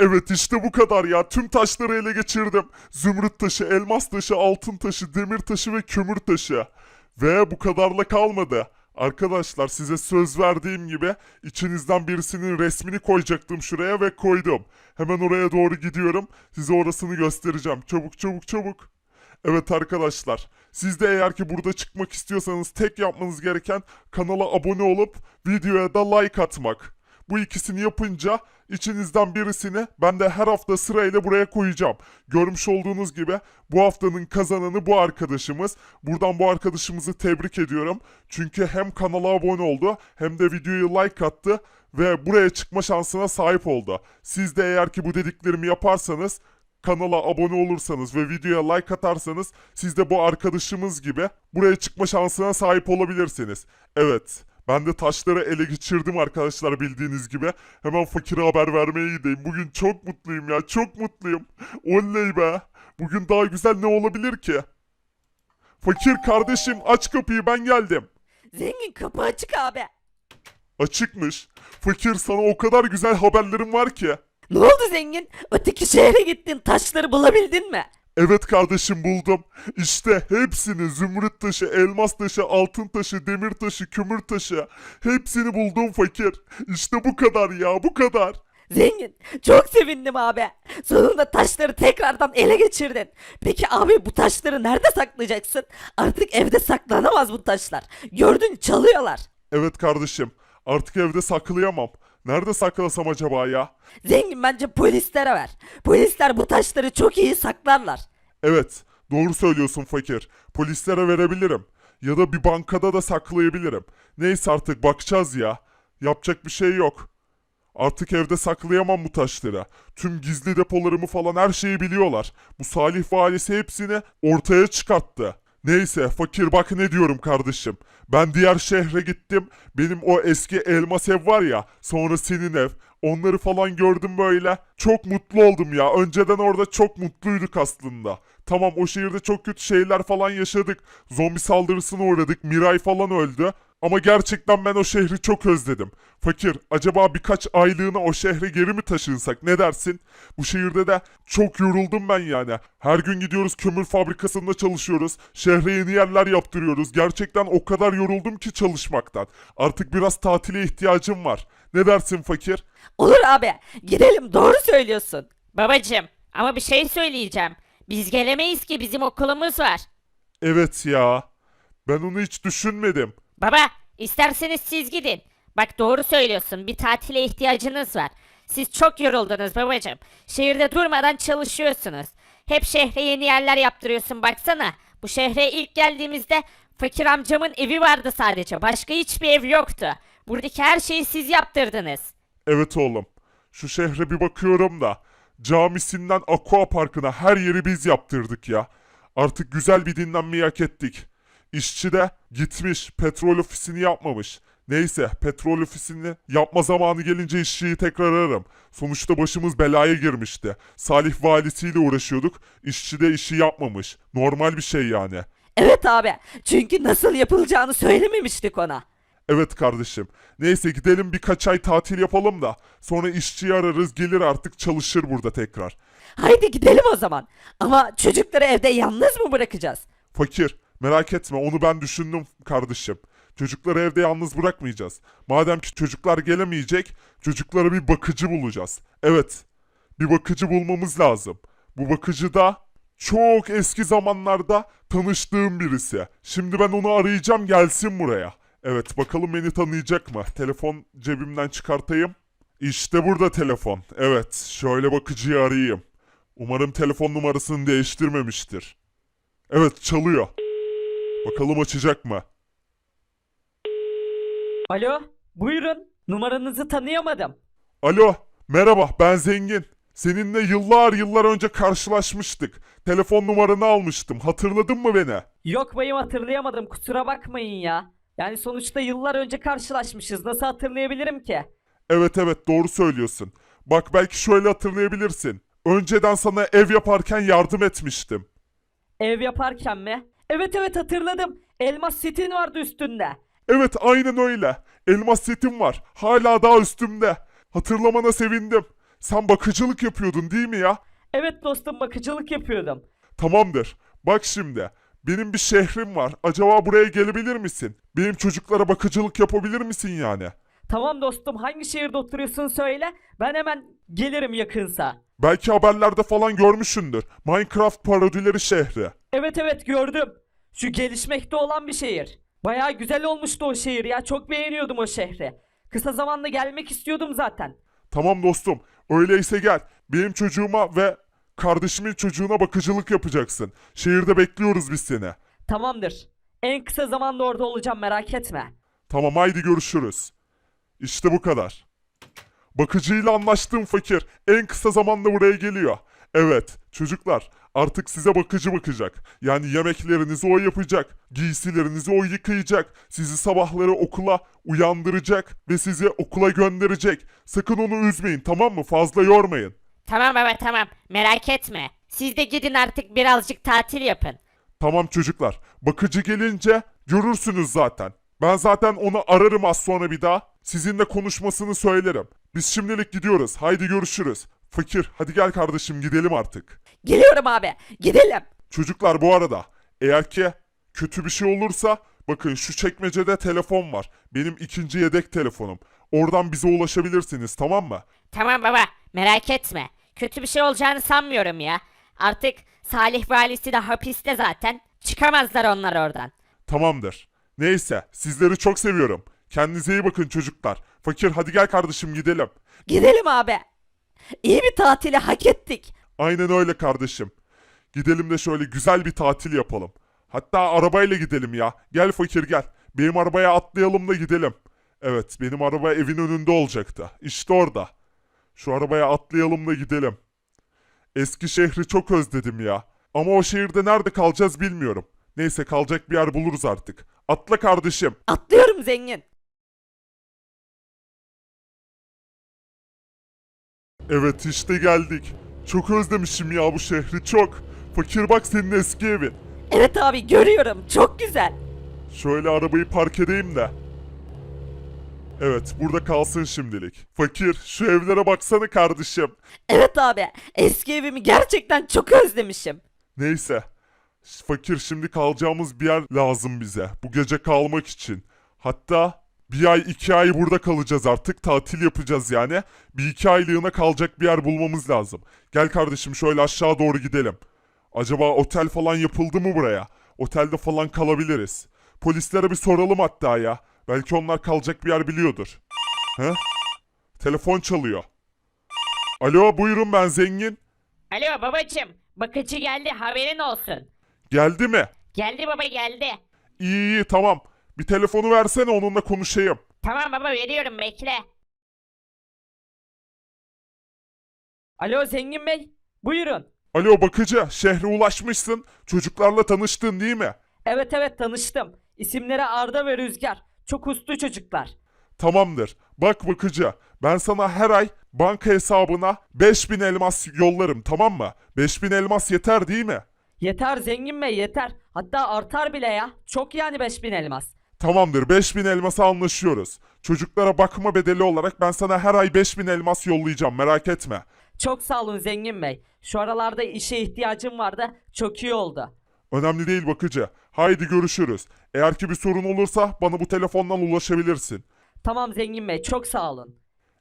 Evet işte bu kadar ya. Tüm taşları ele geçirdim. Zümrüt taşı, elmas taşı, altın taşı, demir taşı ve kömür taşı. Ve bu kadarla kalmadı. Arkadaşlar size söz verdiğim gibi içinizden birisinin resmini koyacaktım şuraya ve koydum. Hemen oraya doğru gidiyorum. Size orasını göstereceğim. Çabuk çabuk çabuk. Evet arkadaşlar, siz de eğer ki burada çıkmak istiyorsanız tek yapmanız gereken kanala abone olup videoya da like atmak. Bu ikisini yapınca içinizden birisini ben de her hafta sırayla buraya koyacağım. Görmüş olduğunuz gibi bu haftanın kazananı bu arkadaşımız. Buradan bu arkadaşımızı tebrik ediyorum. Çünkü hem kanala abone oldu hem de videoyu like attı ve buraya çıkma şansına sahip oldu. Siz de eğer ki bu dediklerimi yaparsanız kanala abone olursanız ve videoya like atarsanız siz de bu arkadaşımız gibi buraya çıkma şansına sahip olabilirsiniz. Evet. Ben de taşları ele geçirdim arkadaşlar bildiğiniz gibi. Hemen fakire haber vermeye gideyim. Bugün çok mutluyum ya çok mutluyum. Oley be. Bugün daha güzel ne olabilir ki? Fakir kardeşim aç kapıyı ben geldim. Zengin kapı açık abi. Açıkmış. Fakir sana o kadar güzel haberlerim var ki. Ne oldu zengin? Öteki şehre gittin taşları bulabildin mi? Evet kardeşim buldum. İşte hepsini zümrüt taşı, elmas taşı, altın taşı, demir taşı, kömür taşı. Hepsini buldum fakir. İşte bu kadar ya bu kadar. Zengin çok sevindim abi. Sonunda taşları tekrardan ele geçirdin. Peki abi bu taşları nerede saklayacaksın? Artık evde saklanamaz bu taşlar. Gördün çalıyorlar. Evet kardeşim artık evde saklayamam. Nerede saklasam acaba ya? Zengin bence polislere ver. Polisler bu taşları çok iyi saklarlar. Evet doğru söylüyorsun fakir. Polislere verebilirim. Ya da bir bankada da saklayabilirim. Neyse artık bakacağız ya. Yapacak bir şey yok. Artık evde saklayamam bu taşları. Tüm gizli depolarımı falan her şeyi biliyorlar. Bu Salih valisi hepsini ortaya çıkarttı. Neyse fakir bak ne diyorum kardeşim. Ben diğer şehre gittim. Benim o eski elmas ev var ya. Sonra senin ev. Onları falan gördüm böyle. Çok mutlu oldum ya. Önceden orada çok mutluyduk aslında. Tamam o şehirde çok kötü şeyler falan yaşadık. Zombi saldırısına uğradık. Miray falan öldü. Ama gerçekten ben o şehri çok özledim. Fakir, acaba birkaç aylığına o şehre geri mi taşınsak ne dersin? Bu şehirde de çok yoruldum ben yani. Her gün gidiyoruz kömür fabrikasında çalışıyoruz. Şehre yeni yerler yaptırıyoruz. Gerçekten o kadar yoruldum ki çalışmaktan. Artık biraz tatile ihtiyacım var. Ne dersin fakir? Olur abi gidelim doğru söylüyorsun. Babacım ama bir şey söyleyeceğim. Biz gelemeyiz ki bizim okulumuz var. Evet ya. Ben onu hiç düşünmedim. Baba isterseniz siz gidin. Bak doğru söylüyorsun bir tatile ihtiyacınız var. Siz çok yoruldunuz babacım. Şehirde durmadan çalışıyorsunuz. Hep şehre yeni yerler yaptırıyorsun baksana. Bu şehre ilk geldiğimizde fakir amcamın evi vardı sadece. Başka hiçbir ev yoktu. Buradaki her şeyi siz yaptırdınız. Evet oğlum. Şu şehre bir bakıyorum da camisinden aqua parkına her yeri biz yaptırdık ya. Artık güzel bir dinlenmeyi hak ettik. İşçi de gitmiş petrol ofisini yapmamış. Neyse petrol ofisini yapma zamanı gelince işçiyi tekrar ararım. Sonuçta başımız belaya girmişti. Salih valisiyle uğraşıyorduk. İşçi de işi yapmamış. Normal bir şey yani. Evet abi çünkü nasıl yapılacağını söylememiştik ona. Evet kardeşim. Neyse gidelim birkaç ay tatil yapalım da sonra işçiyi ararız gelir artık çalışır burada tekrar. Haydi gidelim o zaman. Ama çocukları evde yalnız mı bırakacağız? Fakir merak etme onu ben düşündüm kardeşim. Çocukları evde yalnız bırakmayacağız. Madem ki çocuklar gelemeyecek çocuklara bir bakıcı bulacağız. Evet bir bakıcı bulmamız lazım. Bu bakıcı da çok eski zamanlarda tanıştığım birisi. Şimdi ben onu arayacağım gelsin buraya. Evet bakalım beni tanıyacak mı? Telefon cebimden çıkartayım. İşte burada telefon. Evet şöyle bakıcıyı arayayım. Umarım telefon numarasını değiştirmemiştir. Evet çalıyor. Bakalım açacak mı? Alo buyurun numaranızı tanıyamadım. Alo, merhaba ben Zengin. Seninle yıllar yıllar önce karşılaşmıştık. Telefon numaranı almıştım. Hatırladın mı beni? Yok bayım hatırlayamadım kusura bakmayın ya. Yani sonuçta yıllar önce karşılaşmışız nasıl hatırlayabilirim ki? Evet evet doğru söylüyorsun. Bak belki şöyle hatırlayabilirsin. Önceden sana ev yaparken yardım etmiştim. Ev yaparken mi? Evet evet hatırladım. Elmas setin vardı üstünde. Evet aynen öyle. Elmas setim var. Hala daha üstümde. Hatırlamana sevindim. Sen bakıcılık yapıyordun değil mi ya? Evet dostum bakıcılık yapıyordum. Tamamdır. Bak şimdi. Benim bir şehrim var. Acaba buraya gelebilir misin? Benim çocuklara bakıcılık yapabilir misin yani? Tamam dostum hangi şehirde oturuyorsun söyle. Ben hemen gelirim yakınsa. Belki haberlerde falan görmüşsündür. Minecraft parodileri şehri. Evet evet gördüm. Şu gelişmekte olan bir şehir. Bayağı güzel olmuştu o şehir ya. Çok beğeniyordum o şehri. Kısa zamanda gelmek istiyordum zaten. Tamam dostum. Öyleyse gel. Benim çocuğuma ve kardeşimin çocuğuna bakıcılık yapacaksın. Şehirde bekliyoruz biz seni. Tamamdır. En kısa zamanda orada olacağım merak etme. Tamam haydi görüşürüz. İşte bu kadar. Bakıcıyla anlaştığım fakir en kısa zamanda buraya geliyor. Evet çocuklar artık size bakıcı bakacak. Yani yemeklerinizi o yapacak. Giysilerinizi o yıkayacak. Sizi sabahları okula uyandıracak ve sizi okula gönderecek. Sakın onu üzmeyin tamam mı? Fazla yormayın. Tamam baba tamam merak etme. Siz de gidin artık birazcık tatil yapın. Tamam çocuklar. Bakıcı gelince görürsünüz zaten. Ben zaten onu ararım az sonra bir daha. Sizinle konuşmasını söylerim. Biz şimdilik gidiyoruz. Haydi görüşürüz. Fakir hadi gel kardeşim gidelim artık. Geliyorum abi. Gidelim. Çocuklar bu arada eğer ki kötü bir şey olursa bakın şu çekmecede telefon var. Benim ikinci yedek telefonum. Oradan bize ulaşabilirsiniz tamam mı? Tamam baba merak etme. Kötü bir şey olacağını sanmıyorum ya. Artık Salih ve ailesi de hapiste zaten. Çıkamazlar onlar oradan. Tamamdır. Neyse sizleri çok seviyorum. Kendinize iyi bakın çocuklar. Fakir hadi gel kardeşim gidelim. Gidelim abi. İyi bir tatili hak ettik. Aynen öyle kardeşim. Gidelim de şöyle güzel bir tatil yapalım. Hatta arabayla gidelim ya. Gel fakir gel. Benim arabaya atlayalım da gidelim. Evet benim araba evin önünde olacaktı. İşte orada. Şu arabaya atlayalım da gidelim. Eski şehri çok özledim ya. Ama o şehirde nerede kalacağız bilmiyorum. Neyse kalacak bir yer buluruz artık. Atla kardeşim. Atlıyorum zengin. Evet işte geldik. Çok özlemişim ya bu şehri çok. Fakir bak senin eski evin. Evet abi görüyorum. Çok güzel. Şöyle arabayı park edeyim de. Evet burada kalsın şimdilik. Fakir şu evlere baksana kardeşim. Evet abi. Eski evimi gerçekten çok özlemişim. Neyse. Fakir şimdi kalacağımız bir yer lazım bize. Bu gece kalmak için. Hatta bir ay iki ay burada kalacağız artık. Tatil yapacağız yani. Bir iki aylığına kalacak bir yer bulmamız lazım. Gel kardeşim şöyle aşağı doğru gidelim. Acaba otel falan yapıldı mı buraya? Otelde falan kalabiliriz. Polislere bir soralım hatta ya. Belki onlar kalacak bir yer biliyordur. He? Telefon çalıyor. Alo buyurun ben zengin. Alo babacım. Bakıcı geldi haberin olsun. Geldi mi? Geldi baba geldi. İyi iyi tamam. Bir telefonu versene onunla konuşayım. Tamam baba veriyorum bekle. Alo zengin bey. Buyurun. Alo bakıcı şehre ulaşmışsın. Çocuklarla tanıştın değil mi? Evet evet tanıştım. İsimleri Arda ve Rüzgar. Çok uslu çocuklar. Tamamdır. Bak bakıcı ben sana her ay banka hesabına 5000 elmas yollarım tamam mı? 5000 elmas yeter değil mi? Yeter zengin bey yeter. Hatta artar bile ya. Çok yani 5000 elmas. Tamamdır 5000 elmasa anlaşıyoruz. Çocuklara bakma bedeli olarak ben sana her ay 5000 elmas yollayacağım merak etme. Çok sağ olun zengin bey. Şu aralarda işe ihtiyacım vardı. Çok iyi oldu. Önemli değil bakıcı. Haydi görüşürüz. Eğer ki bir sorun olursa bana bu telefondan ulaşabilirsin. Tamam zengin bey çok sağ olun.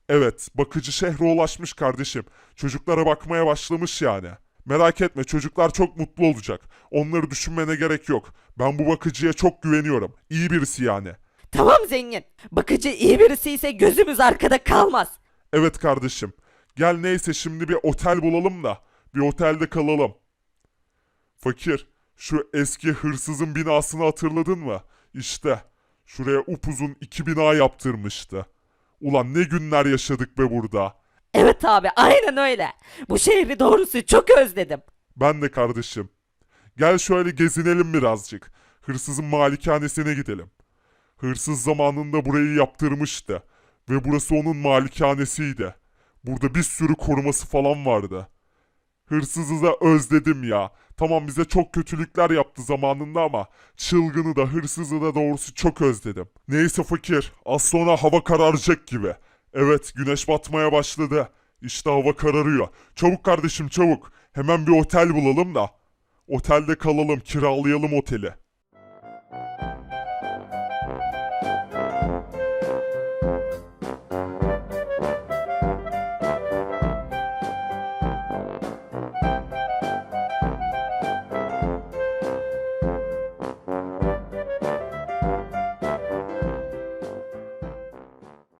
Evet, bakıcı şehre ulaşmış kardeşim. Çocuklara bakmaya başlamış yani. Merak etme çocuklar çok mutlu olacak. Onları düşünmene gerek yok. Ben bu bakıcıya çok güveniyorum. İyi birisi yani. Tamam zengin. Bakıcı iyi birisi ise gözümüz arkada kalmaz. Evet kardeşim. Gel neyse şimdi bir otel bulalım da bir otelde kalalım. Fakir, şu eski hırsızın binasını hatırladın mı? İşte şuraya upuzun iki bina yaptırmıştı. Ulan ne günler yaşadık be burada. Evet abi aynen öyle. Bu şehri doğrusu çok özledim. Ben de kardeşim. Gel şöyle gezinelim birazcık. Hırsızın malikanesine gidelim. Hırsız zamanında burayı yaptırmıştı. Ve burası onun malikanesiydi. Burada bir sürü koruması falan vardı. Hırsızı da özledim ya. Tamam bize çok kötülükler yaptı zamanında ama çılgını da hırsızı da doğrusu çok özledim. Neyse fakir az sonra hava kararacak gibi. Evet güneş batmaya başladı. İşte hava kararıyor. Çabuk kardeşim çabuk. Hemen bir otel bulalım da. Otelde kalalım, kiralayalım oteli.